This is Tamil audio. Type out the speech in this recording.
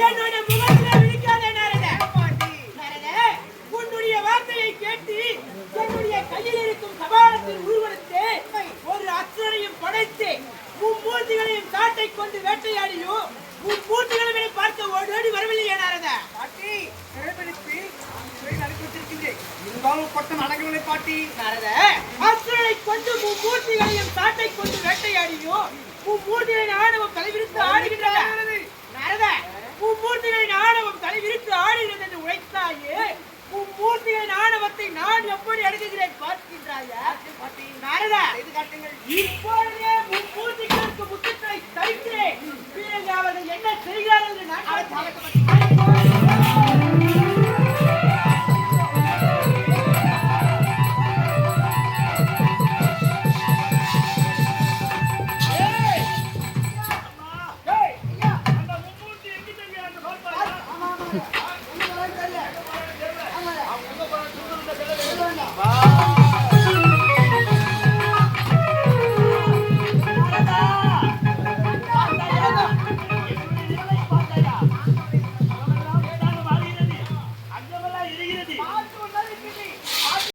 என்னோட விழிக்காத நாரத. நாரத உன்னுடைய வார்த்தையை கேட்டு என்னுடைய கையில் இருக்கும் கபாலத்தில் உருவெடுத்து ஒரு அசுரனையும் படைத்து மும்மூர்த்திகளையும் காட்டை கொண்டு வேட்டையாடியும் உன் இருந்தாலும் பட்டம் அடங்கவில்லை பாட்டி. நாரத அசுரனை கொண்டு மும்மூர்த்திகளையும் காட்டை கொண்டு வேட்டையாடியோ உன் மூர்த்திகளின் ஆணவம் தலைவிரித்து ஆடுகின்றது நாரத மும்மூர்த்திகளின் ஆணவம் தலைவிரித்து ஆடுகிறது என்று உழைத்தாயே உன் மூர்த்திகளின் ஆணவத்தை நான் எப்படி அடங்குகிறேன் பார்க்கின்றாயா? பாட்டி நாரதா செய்து காட்டுங்கள் இப்பொழுதே மும்மூர்த்திகளுக்கு முத்தத்தை தரிக்கிறேன். பிறகு அவர்கள் என்ன செய்கிறார்கள் என்று நான் பார்க்கிறேன். Thank you.